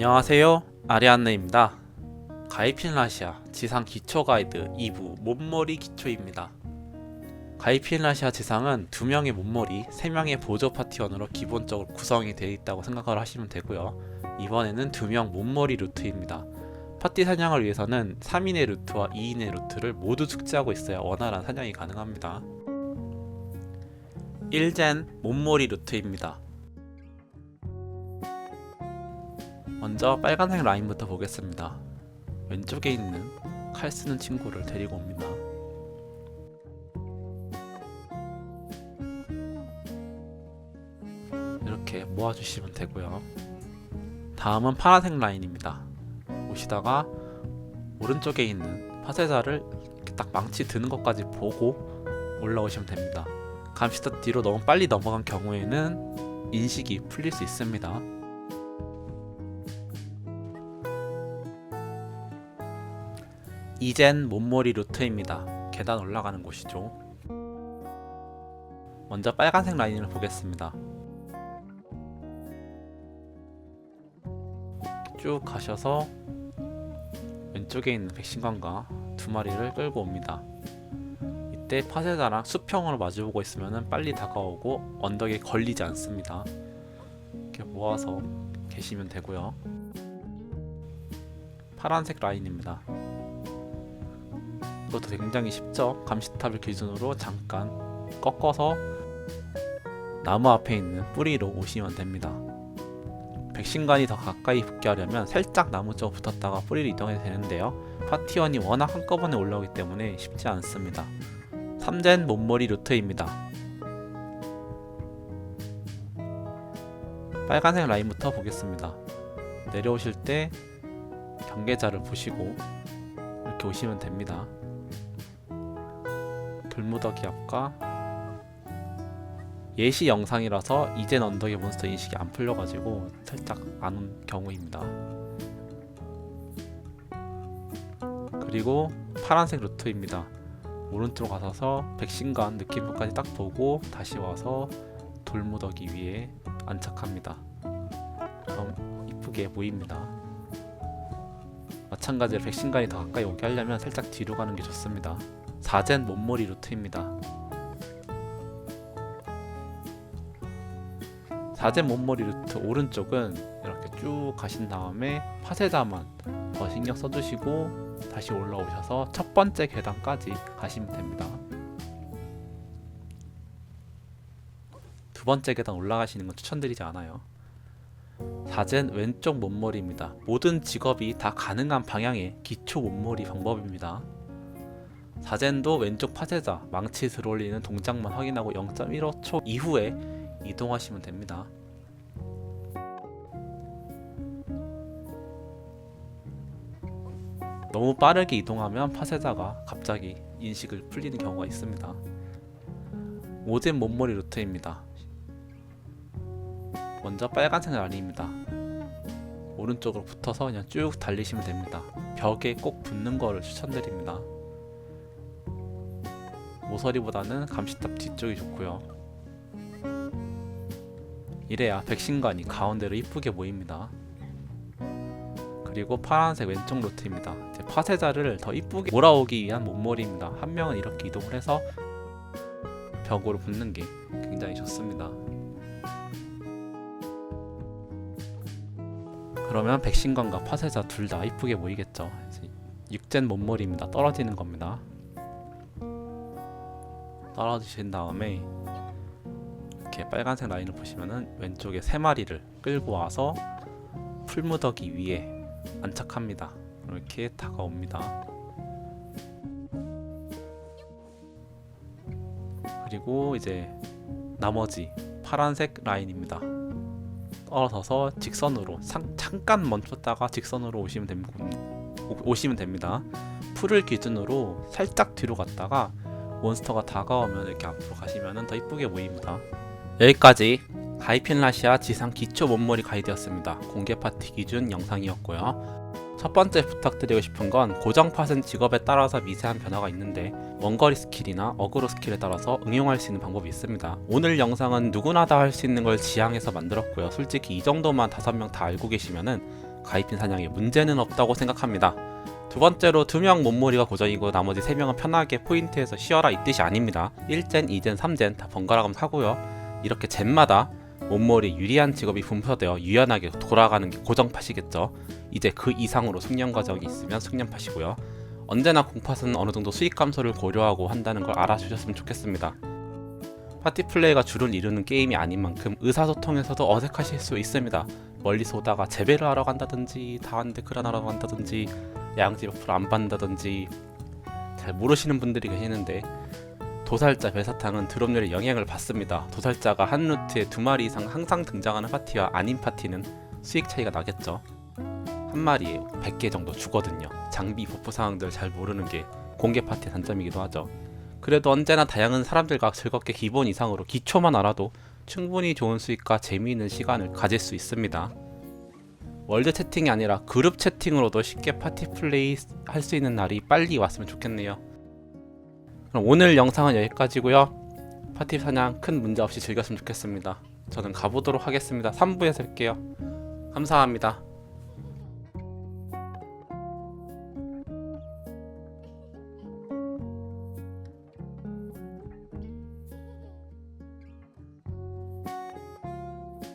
안녕하세요. 아리안느입니다. 가이핀 라시아 지상 기초 가이드 2부 몸머리 기초입니다. 가이핀 라시아 지상은 2명의 몸머리, 3명의 보조 파티원으로 기본적으로 구성이 되어 있다고 생각을 하시면 되고요. 이번에는 2명 몸머리 루트입니다. 파티 사냥을 위해서는 3인의 루트와 2인의 루트를 모두 숙지하고 있어야 원활한 사냥이 가능합니다. 1젠 몸머리 루트입니다. 먼저 빨간색 라인부터 보겠습니다. 왼쪽에 있는 칼 쓰는 친구를 데리고 옵니다. 이렇게 모아주시면 되고요. 다음은 파란색 라인입니다. 오시다가 오른쪽에 있는 이렇게 딱 망치 드는 것까지 보고 올라오시면 됩니다. 감시탑 뒤로 너무 빨리 넘어간 경우에는 인식이 풀릴 수 있습니다. 이젠 몸머리 루트입니다. 계단 올라가는 곳이죠. 먼저 빨간색 라인을 보겠습니다. 쭉 가셔서 왼쪽에 있는 백신관과 두 마리를 끌고 옵니다. 이때 파쇄자랑 수평으로 마주보고 있으면 빨리 다가오고 언덕에 걸리지 않습니다. 이렇게 모아서 계시면 되고요. 파란색 라인입니다. 이것도 굉장히 쉽죠. 감시탑을 기준으로 잠깐 꺾어서 나무 앞에 있는 뿌리로 오시면 됩니다. 백신관이 더 가까이 붙게 하려면 살짝 나무 쪽 붙었다가 뿌리를 이동해도 되는데요. 파티원이 워낙 한꺼번에 올라오기 때문에 쉽지 않습니다. 3젠 몸머리 루트입니다. 빨간색 라인부터 보겠습니다. 내려오실 때 경계자를 보시고 이렇게 오시면 됩니다. 돌무더기 앞과 예시 영상이라서 이젠 언덕의 몬스터 인식이 안 풀려가지고 살짝 안 온 경우입니다. 그리고 파란색 루트입니다. 오른쪽으로 가서 백신관 느낌표까지 딱 보고 다시 와서 돌무더기 위에 안착합니다. 그럼 이쁘게 보입니다. 마찬가지로 백신관이 더 가까이 오게 하려면 살짝 뒤로 가는 게 좋습니다. 4젠 몸머리 루트입니다. 4젠 몸머리 루트 오른쪽은 이렇게 쭉 가신 다음에 파쇄자만 더 신경 써주시고 다시 올라오셔서 첫 번째 계단까지 가시면 됩니다. 두 번째 계단 올라가시는 건 추천드리지 않아요. 4젠 왼쪽 몸머리입니다. 모든 직업이 다 가능한 방향의 기초 몸머리 방법입니다. 사젠도 왼쪽 파쇄자 망치 들어올리는 동작만 확인하고 0.15초 이후에 이동하시면 됩니다. 너무 빠르게 이동하면 파쇄자가 갑자기 인식을 풀리는 경우가 있습니다. 오젠 몸머리 루트입니다. 먼저 빨간색 라인입니다. 오른쪽으로 붙어서 그냥 쭉 달리시면 됩니다. 벽에 꼭 붙는 거를 추천드립니다. 모서리보다는 감시탑 뒤쪽이 좋고요. 이래야 백신관이 가운데로 이쁘게 보입니다. 그리고 파란색 왼쪽 루트입니다. 이제 파쇄자를 더 이쁘게 몰아오기 위한 몸머리입니다. 한 명은 이렇게 이동을 해서 벽으로 붙는 게 굉장히 좋습니다. 그러면 백신관과 파쇄자 둘 다 이쁘게 보이겠죠. 육젠 몸머리입니다. 떨어지는 겁니다. 떨어지신 다음에 이렇게 빨간색 라인을 보시면은 왼쪽에 세 마리를 끌고 와서 풀무더기 위에 안착합니다. 이렇게 다가옵니다. 그리고 이제 나머지 파란색 라인입니다. 떨어져서 직선으로 상, 잠깐 멈췄다가 직선으로 오시면 됩니다. 오시면 됩니다. 풀을 기준으로 살짝 뒤로 갔다가 몬스터가 다가오면 이렇게 앞으로 가시면 더 이쁘게 보입니다. 여기까지 가이핀 라시아 지상 기초 몸머리 가이드였습니다. 공개 파티 기준 영상이었고요. 첫 번째 부탁드리고 싶은 건 고정 팟은 직업에 따라서 미세한 변화가 있는데 원거리 스킬이나 어그로 스킬에 따라서 응용할 수 있는 방법이 있습니다. 오늘 영상은 누구나 다 할 수 있는 걸 지향해서 만들었고요. 솔직히 이 정도만 다섯 명 다 알고 계시면은 가입인 사냥에 문제는 없다고 생각합니다. 두 번째로 두명 몸무리가 고정이고 나머지 세 명은 편하게 포인트에서 쉬어라 이 뜻이 아닙니다. 1젠, 2젠, 3젠 다 번갈아 가면서 하고요. 이렇게 젠마다 몸무리 유리한 직업이 분포되어 유연하게 돌아가는 게 고정팟이겠죠. 이제 그 이상으로 숙련 과정이 있으면 숙련팟이고요. 언제나 공팟은 어느 정도 수익 감소를 고려하고 한다는 걸 알아주셨으면 좋겠습니다. 파티 플레이가 주를 이루는 게임이 아닌 만큼 의사소통에서도 어색하실 수 있습니다. 멀리서 오다가 재배를 하러 간다든지 다한테 그란 하러 간다든지 양지 버프를 안 받는다든지 잘 모르시는 분들이 계시는데 도살자 별사탕은 드롭률에 영향을 받습니다. 도살자가 한 루트에 두 마리 이상 항상 등장하는 파티와 아닌 파티는 수익 차이가 나겠죠. 한 마리에 100개 정도 주거든요. 장비 버프 상황들 잘 모르는 게 공개 파티의 단점이기도 하죠. 그래도 언제나 다양한 사람들과 즐겁게 기본 이상으로 기초만 알아도 충분히 좋은 수익과 재미있는 시간을 가질 수 있습니다. 월드 채팅이 아니라 그룹 채팅으로도 쉽게 파티 플레이 할 수 있는 날이 빨리 왔으면 좋겠네요. 그럼 오늘 영상은 여기까지고요. 파티 사냥 큰 문제 없이 즐겼으면 좋겠습니다. 저는 가보도록 하겠습니다. 3부에서 뵐게요. 감사합니다.